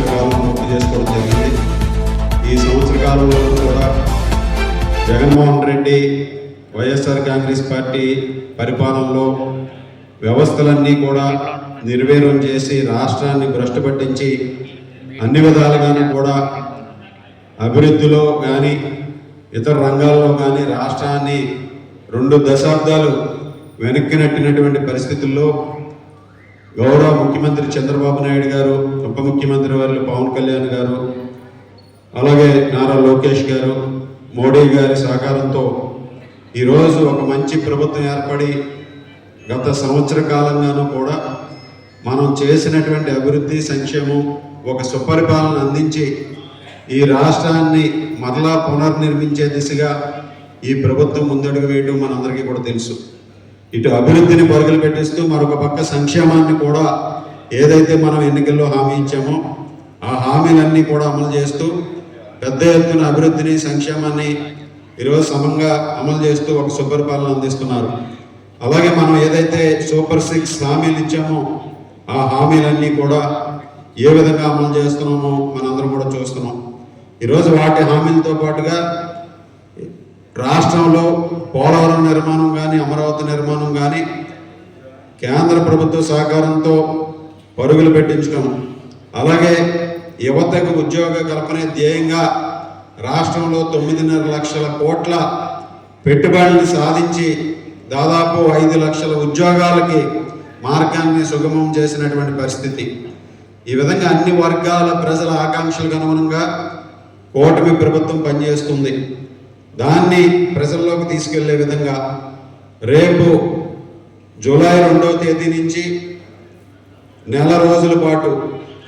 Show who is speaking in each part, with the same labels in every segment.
Speaker 1: సంవత్సర కాలం పూర్తి చేసుకోవడం జరిగింది ఈ సంవత్సర కాలంలో కూడా జగన్మోహన్ రెడ్డి వైఎస్ఆర్ కాంగ్రెస్ పార్టీ పరిపాలనలో వ్యవస్థలన్నీ కూడా నిర్వీర్యం చేసి రాష్ట్రాన్ని భ్రష్టు పట్టించి అన్ని విధాలుగాను కూడా అభివృద్ధిలో కానీ ఇతర రంగాల్లో కానీ రాష్ట్రాన్ని రెండు దశాబ్దాలు వెనక్కి నెట్టినటువంటి పరిస్థితుల్లో గౌరవ ముఖ్యమంత్రి చంద్రబాబు నాయుడు గారు ఉప ముఖ్యమంత్రి వారు పవన్ కళ్యాణ్ గారు అలాగే నారా లోకేష్ గారు మోడీ గారి సహకారంతో ఈరోజు ఒక మంచి ప్రభుత్వం ఏర్పడి గత సంవత్సర కాలంగానూ కూడా మనం చేసినటువంటి అభివృద్ధి సంక్షేమం ఒక సుపరిపాలన అందించి ఈ రాష్ట్రాన్ని మరలా పునర్నిర్మించే దిశగా ఈ ప్రభుత్వం ముందడుగు వేయడం మనందరికీ కూడా తెలుసు. ఇటు అభివృద్ధిని పరుగులు పెట్టిస్తూ మరొక పక్క సంక్షేమాన్ని కూడా ఏదైతే మనం ఎన్నికల్లో హామీ ఇచ్చామో ఆ హామీలన్నీ కూడా అమలు చేస్తూ పెద్ద ఎత్తున అభివృద్ధిని సంక్షేమాన్ని ఈరోజు సమంగా అమలు చేస్తూ ఒక సుపరిపాలన అందిస్తున్నారు. అలాగే మనం ఏదైతే సూపర్ సిక్స్ హామీలు ఇచ్చామో ఆ హామీలన్నీ కూడా ఏ విధంగా అమలు చేస్తున్నామో మనందరం కూడా చూస్తున్నాం. ఈరోజు వాటి హామీలతో పాటుగా రాష్ట్రంలో పోలవరం నిర్మాణం కానీ అమరావతి నిర్మాణం కానీ కేంద్ర ప్రభుత్వ సహకారంతో పరుగులు పెట్టించడం అలాగే యువతకు ఉద్యోగ కల్పనే ధ్యేయంగా రాష్ట్రంలో తొమ్మిదిన్నర లక్షల కోట్ల పెట్టుబడులు సాధించి దాదాపు ఐదు లక్షల ఉద్యోగాలకి మార్గాన్ని సుగమం చేసినటువంటి పరిస్థితి. ఈ విధంగా అన్ని వర్గాల ప్రజల ఆకాంక్షలకు అనుగుణంగా కూటమి ప్రభుత్వం పనిచేస్తుంది. దాన్ని ప్రజల్లోకి తీసుకెళ్ళే విధంగా రేపు జూలై రెండవ తేదీ నుంచి నెల రోజుల పాటు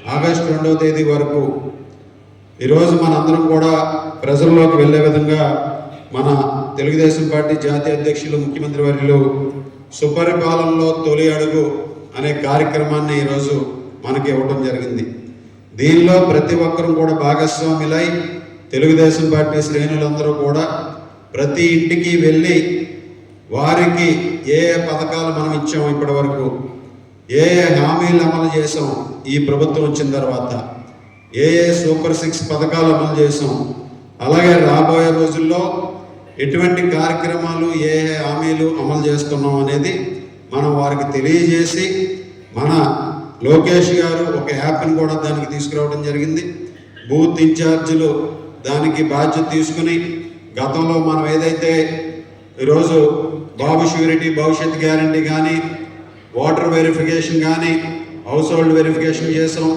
Speaker 1: ఆగస్టు రెండవ తేదీ వరకు ఈరోజు మనందరం కూడా ప్రజల్లోకి వెళ్ళే విధంగా మన తెలుగుదేశం పార్టీ జాతీయ అధ్యక్షులు ముఖ్యమంత్రి వర్యులు సుపరిపాలనలో తొలి అడుగు అనే కార్యక్రమాన్ని ఈరోజు మనకి ఇవ్వడం జరిగింది. దీనిలో ప్రతి ఒక్కరూ కూడా భాగస్వాములై తెలుగుదేశం పార్టీ శ్రేణులందరూ కూడా ప్రతి ఇంటికి వెళ్ళి వారికి ఏ ఏ పథకాలు మనం ఇచ్చాం ఇప్పటి వరకు ఏ ఏ హామీలు అమలు చేసాం ఈ ప్రభుత్వం వచ్చిన తర్వాత ఏ ఏ సూపర్ సిక్స్ పథకాలు అమలు చేసాం అలాగే రాబోయే రోజుల్లో ఎటువంటి కార్యక్రమాలు ఏ ఏ హామీలు అమలు చేస్తున్నాం అనేది మనం వారికి తెలియజేసి మన లోకేష్ గారు ఒక యాప్ని కూడా దానికి తీసుకురావడం జరిగింది. బూత్ ఇన్ఛార్జీలు దానికి బాధ్యత తీసుకుని గతంలో మనం ఏదైతే ఈరోజు బాబు షూరిటీ భవిష్యత్ గ్యారంటీ కానీ వాటర్ వెరిఫికేషన్ కానీ హౌస్ హోల్డ్ వెరిఫికేషన్ చేసాం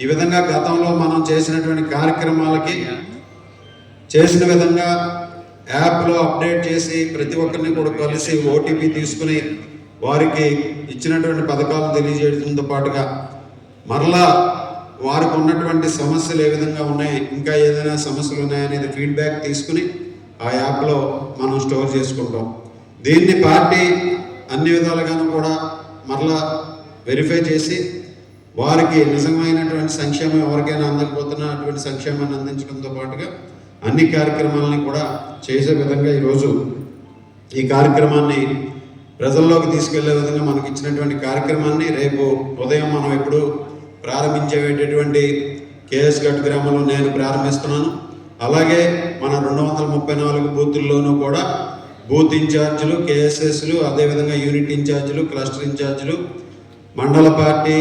Speaker 1: ఈ విధంగా గతంలో మనం చేసినటువంటి కార్యక్రమాలకి చేసిన విధంగా యాప్లో అప్డేట్ చేసి ప్రతి ఒక్కరిని కూడా కలిసి ఓటీపీ తీసుకుని వారికి ఇచ్చినటువంటి పథకాలు తెలియజేయడంతో పాటుగా మరలా వారికి ఉన్నటువంటి సమస్యలు ఏ విధంగా ఉన్నాయి ఇంకా ఏదైనా సమస్యలు ఉన్నాయనేది ఫీడ్బ్యాక్ తీసుకుని ఆ యాప్లో మనం స్టోర్ చేసుకుంటాం. దీన్ని పార్టీ అన్ని విధాలుగాను కూడా మరలా వెరిఫై చేసి వారికి నిజమైనటువంటి సంక్షేమం ఎవరికైనా అందకపోతున్నా అటువంటి సంక్షేమాన్ని అందించడంతో పాటుగా అన్ని కార్యక్రమాలని కూడా చేసే విధంగా ఈరోజు ఈ కార్యక్రమాన్ని ప్రజల్లోకి తీసుకెళ్ళే విధంగా మనకి ఇచ్చినటువంటి కార్యక్రమాన్ని రేపు ఉదయం మనం ఎప్పుడు ప్రారంభించేటటువంటి కేఎస్ గట్ గ్రామంలో నేను ప్రారంభిస్తున్నాను. అలాగే మన రెండు వందల ముప్పై నాలుగు బూతుల్లోనూ కూడా బూత్ ఇన్ఛార్జీలు కేఎస్ఎస్లు అదేవిధంగా యూనిట్ ఇన్ఛార్జీలు క్లస్టర్ ఇన్ఛార్జీలు మండల పార్టీ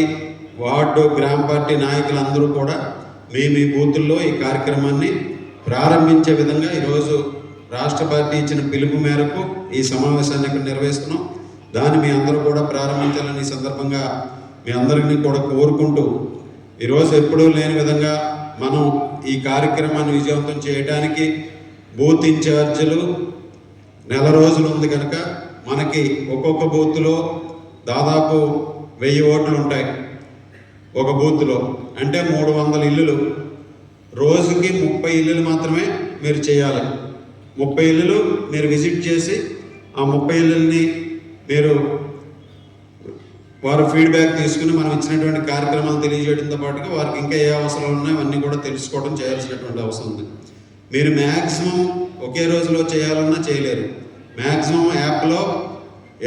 Speaker 1: వార్డు గ్రామ పార్టీ నాయకులందరూ కూడా మీ మీ బూతుల్లో ఈ కార్యక్రమాన్ని ప్రారంభించే విధంగా ఈరోజు రాష్ట్ర పార్టీ ఇచ్చిన పిలుపు మేరకు ఈ సమావేశాన్ని ఇక్కడ నిర్వహిస్తున్నాం. దాన్ని మీ అందరూ కూడా ప్రారంభించాలని ఈ సందర్భంగా మీ అందరినీ కూడా కోరుకుంటూ ఈరోజు ఎప్పుడూ లేని విధంగా మనం ఈ కార్యక్రమాన్ని విజయవంతం చేయడానికి బూత్ ఇన్ఛార్జీలు నెల రోజులు ఉంది కనుక మనకి ఒక్కొక్క బూత్లో దాదాపు వెయ్యి ఓట్లు ఉంటాయి ఒక బూత్లో. అంటే మూడు వందల ఇల్లులు. రోజుకి ముప్పై ఇల్లులు మాత్రమే మీరు చేయాలి. ముప్పై ఇల్లులు మీరు విజిట్ చేసి ఆ ముప్పై ఇల్లుల్ని మీరు వారు ఫీడ్బ్యాక్ తీసుకుని మనం ఇచ్చినటువంటి కార్యక్రమాలు తెలియజేయడంతో పాటుగా వారికి ఇంకా ఏ అవసరాలు ఉన్నాయో అవన్నీ కూడా తెలుసుకోవడం చేయాల్సినటువంటి అవసరం ఉంది. మీరు మ్యాక్సిమం ఒకే రోజులో చేయాలన్నా చేయలేరు. మ్యాక్సిమం యాప్లో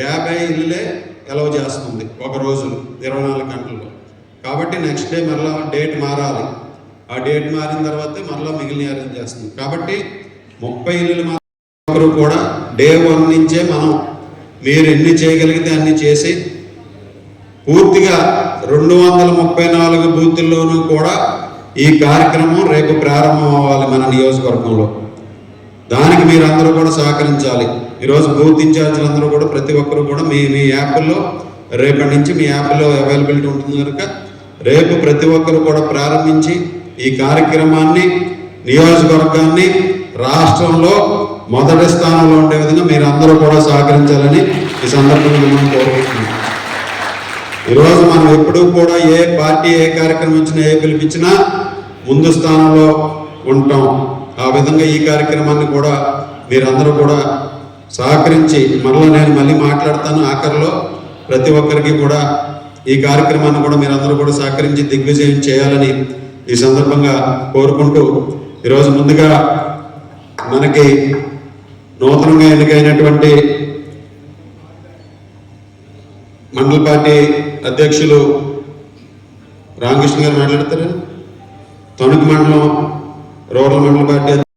Speaker 1: యాభై ఇల్లులే ఎలవ్ చేస్తుంది ఒక రోజు ఇరవై నాలుగు గంటల్లో. కాబట్టి నెక్స్ట్ డే మరలా డేట్ మారాలి. ఆ డేట్ మారిన తర్వాతే మరలా మిగిలిన అరేంజ్ చేస్తుంది. కాబట్టి ముప్పై ఇల్లులు మాత్రం కూడా డే వన్ నుంచే మనం మీరు ఎన్ని చేయగలిగితే అన్ని చేసి పూర్తిగా రెండు వందల ముప్పై నాలుగు బూతుల్లోనూ కూడా ఈ కార్యక్రమం రేపు ప్రారంభం అవ్వాలి మన నియోజకవర్గంలో. దానికి మీరందరూ కూడా సహకరించాలి. ఈరోజు బూత్ ఇన్ఛార్జీలందరూ కూడా ప్రతి ఒక్కరు కూడా మీ మీ యాప్లో రేపటి నుంచి మీ యాప్లో అవైలబిలిటీ ఉంటుంది కనుక రేపు ప్రతి ఒక్కరు కూడా ప్రారంభించి ఈ కార్యక్రమాన్ని నియోజకవర్గాన్ని రాష్ట్రంలో మొదటి స్థానంలో ఉండే విధంగా మీరు అందరూ కూడా సహకరించాలని ఈ సందర్భంగా మనం కోరుకుంటున్నాం ఈరోజు మనం ఎప్పుడూ కూడా ఏ పార్టీ ఏ కార్యక్రమం ఇచ్చినా ఏ పిలిపించినా ముందు స్థానంలో ఉంటాం. ఆ విధంగా ఈ కార్యక్రమాన్ని కూడా మీరందరూ కూడా సహకరించి మరలా నేను మళ్ళీ మాట్లాడతాను ఆఖరిలో. ప్రతి ఒక్కరికి కూడా ఈ కార్యక్రమాన్ని కూడా మీరందరూ కూడా సహకరించి దిగ్విజయం చేయాలని ఈ సందర్భంగా కోరుకుంటూ ఈరోజు ముందుగా మనకి నూతనంగా ఎన్నికైనటువంటి మండల పార్టీ అధ్యక్షులు రామకృష్ణ గారు మాట్లాడతారు? తణుకు మండలం రూరల్ మండల పార్టీ